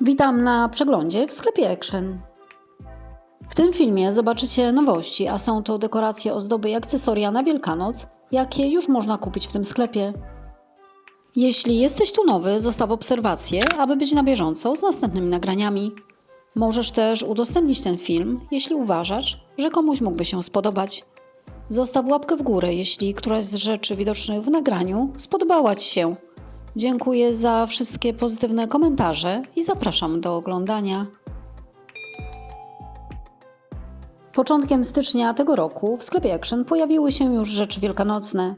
Witam na przeglądzie w sklepie Action. W tym filmie zobaczycie nowości, a są to dekoracje, ozdoby i akcesoria na Wielkanoc, jakie już można kupić w tym sklepie. Jeśli jesteś tu nowy, zostaw obserwację, aby być na bieżąco z następnymi nagraniami. Możesz też udostępnić ten film, jeśli uważasz, że komuś mógłby się spodobać. Zostaw łapkę w górę, jeśli któraś z rzeczy widocznych w nagraniu spodobała Ci się. Dziękuję za wszystkie pozytywne komentarze i zapraszam do oglądania. Początkiem stycznia tego roku w sklepie Action pojawiły się już rzeczy wielkanocne,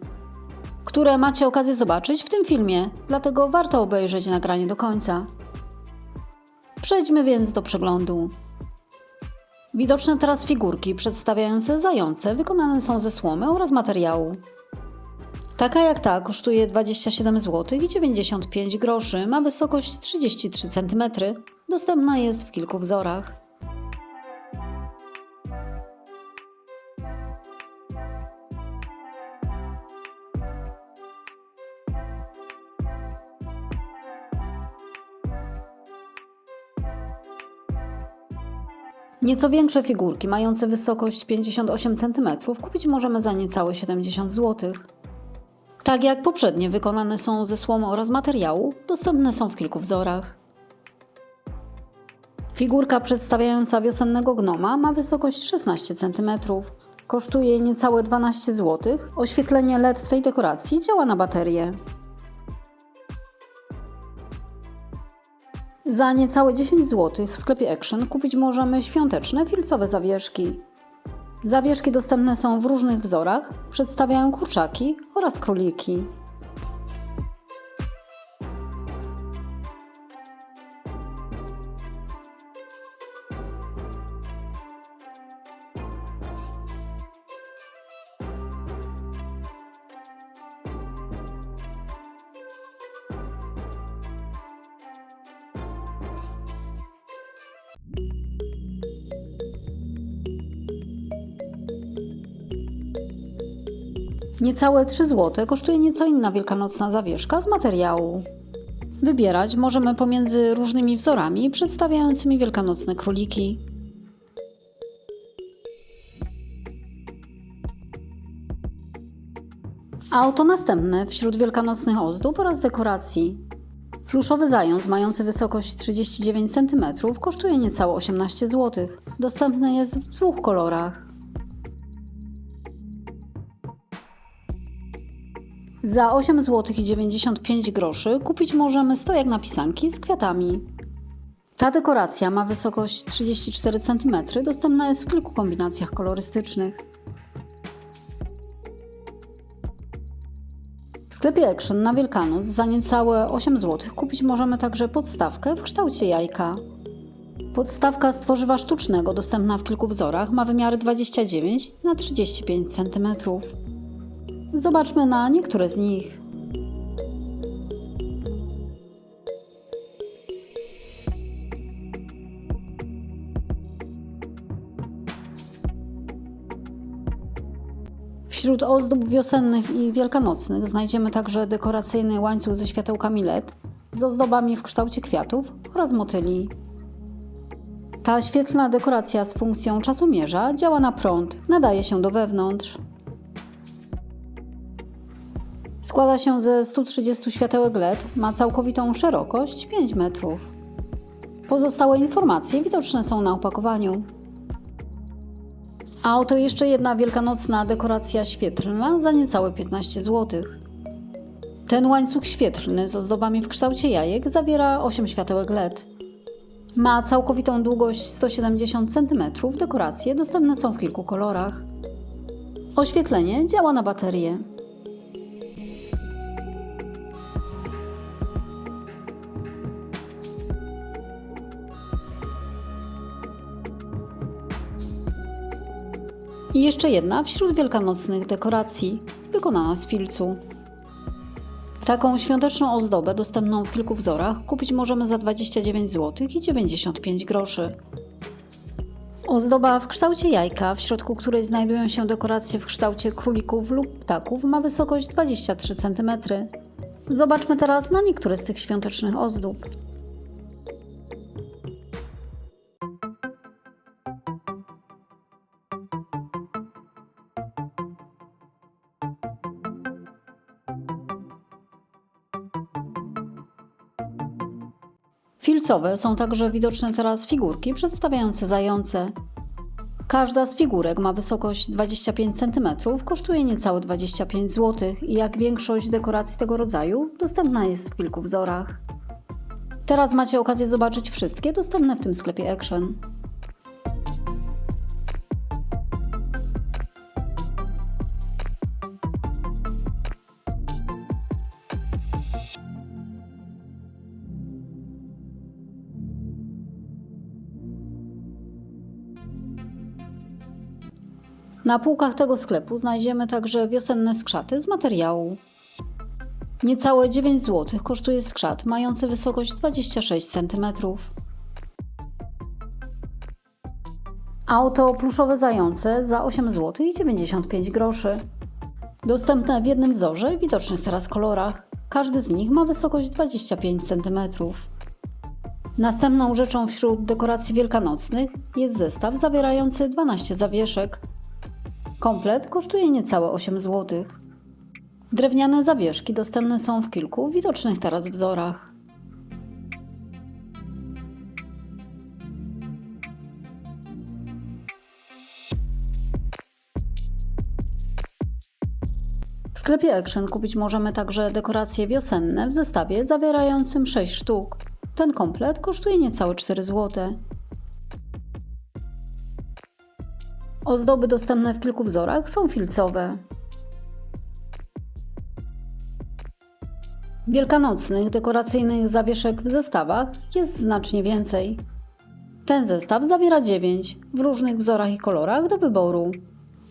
które macie okazję zobaczyć w tym filmie, dlatego warto obejrzeć nagranie do końca. Przejdźmy więc do przeglądu. Widoczne teraz figurki przedstawiające zające wykonane są ze słomy oraz materiału. Taka jak ta kosztuje 27 zł i 95 groszy, ma wysokość 33 cm. Dostępna jest w kilku wzorach. Nieco większe figurki, mające wysokość 58 cm, kupić możemy za niecałe 70 zł. Tak jak poprzednie, wykonane są ze słomy oraz materiału, dostępne są w kilku wzorach. Figurka przedstawiająca wiosennego gnoma ma wysokość 16 cm. Kosztuje niecałe 12 zł. Oświetlenie LED w tej dekoracji działa na baterię. Za niecałe 10 zł w sklepie Action kupić możemy świąteczne filcowe zawieszki. Zawieszki dostępne są w różnych wzorach, przedstawiają kurczaki oraz króliki. Niecałe 3 zł kosztuje nieco inna wielkanocna zawieszka z materiału. Wybierać możemy pomiędzy różnymi wzorami przedstawiającymi wielkanocne króliki. A oto następne wśród wielkanocnych ozdób oraz dekoracji. Pluszowy zając mający wysokość 39 cm kosztuje niecałe 18 zł. Dostępny jest w dwóch kolorach. Za 8 zł i 95 groszy kupić możemy stojak na pisanki z kwiatami. Ta dekoracja ma wysokość 34 cm, dostępna jest w kilku kombinacjach kolorystycznych. W sklepie Action na Wielkanoc za niecałe 8 zł kupić możemy także podstawkę w kształcie jajka. Podstawka z tworzywa sztucznego dostępna w kilku wzorach ma wymiary 29 na 35 cm. Zobaczmy na niektóre z nich. Wśród ozdób wiosennych i wielkanocnych znajdziemy także dekoracyjny łańcuch ze światełkami LED z ozdobami w kształcie kwiatów oraz motyli. Ta świetlna dekoracja z funkcją czasomierza działa na prąd, nadaje się do wewnątrz. Składa się ze 130 światełek LED, ma całkowitą szerokość 5 metrów. Pozostałe informacje widoczne są na opakowaniu. A oto jeszcze jedna wielkanocna dekoracja świetlna za niecałe 15 zł. Ten łańcuch świetlny z ozdobami w kształcie jajek zawiera 8 światełek LED. Ma całkowitą długość 170 cm, dekoracje dostępne są w kilku kolorach. Oświetlenie działa na baterię. I jeszcze jedna wśród wielkanocnych dekoracji, wykonana z filcu. Taką świąteczną ozdobę dostępną w kilku wzorach kupić możemy za 29 zł i 95 groszy. Ozdoba w kształcie jajka, w środku której znajdują się dekoracje w kształcie królików lub ptaków, ma wysokość 23 cm. Zobaczmy teraz na niektóre z tych świątecznych ozdób. Filcowe są także widoczne teraz figurki przedstawiające zające. Każda z figurek ma wysokość 25 cm, kosztuje niecałe 25 zł i jak większość dekoracji tego rodzaju, dostępna jest w kilku wzorach. Teraz macie okazję zobaczyć wszystkie dostępne w tym sklepie Action. Na półkach tego sklepu znajdziemy także wiosenne skrzaty z materiału. Niecałe 9 zł kosztuje skrzat mający wysokość 26 cm. Auto pluszowe zające za 8 zł i 95 groszy. Dostępne w jednym wzorze i widocznych teraz kolorach. Każdy z nich ma wysokość 25 cm. Następną rzeczą wśród dekoracji wielkanocnych jest zestaw zawierający 12 zawieszek. Komplet kosztuje niecałe 8 zł. Drewniane zawieszki dostępne są w kilku widocznych teraz wzorach. W sklepie Action kupić możemy także dekoracje wiosenne w zestawie zawierającym 6 sztuk. Ten komplet kosztuje niecałe 4 zł. Ozdoby dostępne w kilku wzorach są filcowe. Wielkanocnych dekoracyjnych zawieszek w zestawach jest znacznie więcej. Ten zestaw zawiera 9 w różnych wzorach i kolorach do wyboru.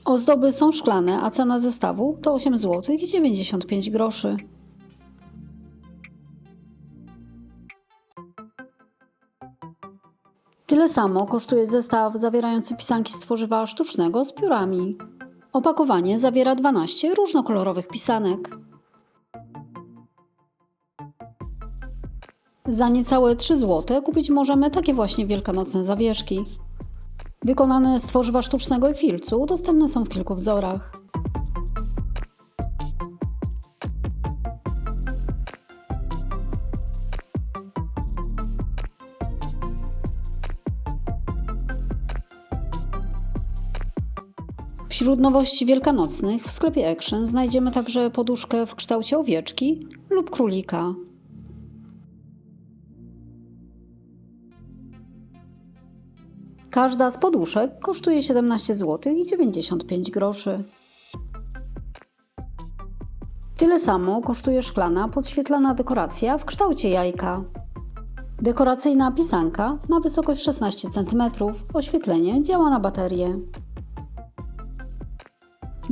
Ozdoby są szklane, a cena zestawu to 8 zł i 95 groszy. Tyle samo kosztuje zestaw zawierający pisanki z tworzywa sztucznego z piórami. Opakowanie zawiera 12 różnokolorowych pisanek. Za niecałe 3 zł kupić możemy takie właśnie wielkanocne zawieszki. Wykonane z tworzywa sztucznego i filcu dostępne są w kilku wzorach. Wśród nowości wielkanocnych w sklepie Action znajdziemy także poduszkę w kształcie owieczki lub królika. Każda z poduszek kosztuje 17 zł i 95 groszy. Tyle samo kosztuje szklana podświetlana dekoracja w kształcie jajka. Dekoracyjna pisanka ma wysokość 16 cm, oświetlenie działa na baterię.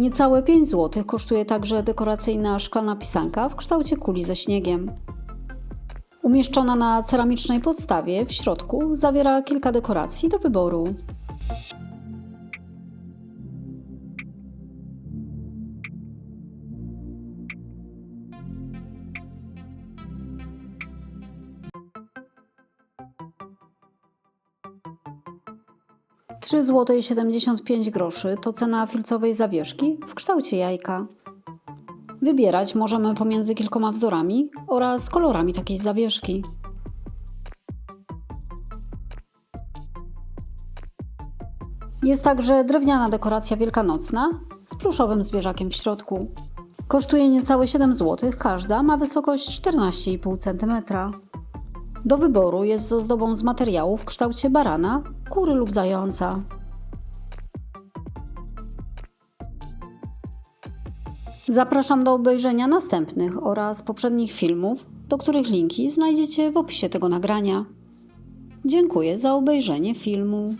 Niecałe 5 zł kosztuje także dekoracyjna szklana pisanka w kształcie kuli ze śniegiem. Umieszczona na ceramicznej podstawie w środku zawiera kilka dekoracji do wyboru. Trzy zł i 75 groszy to cena filcowej zawieszki w kształcie jajka. Wybierać możemy pomiędzy kilkoma wzorami oraz kolorami takiej zawieszki. Jest także drewniana dekoracja wielkanocna z pluszowym zwierzakiem w środku. Kosztuje niecałe 7 zł, każda ma wysokość 14,5 cm. Do wyboru jest z ozdobą z materiału w kształcie barana, kury lub zająca. Zapraszam do obejrzenia następnych oraz poprzednich filmów, do których linki znajdziecie w opisie tego nagrania. Dziękuję za obejrzenie filmu.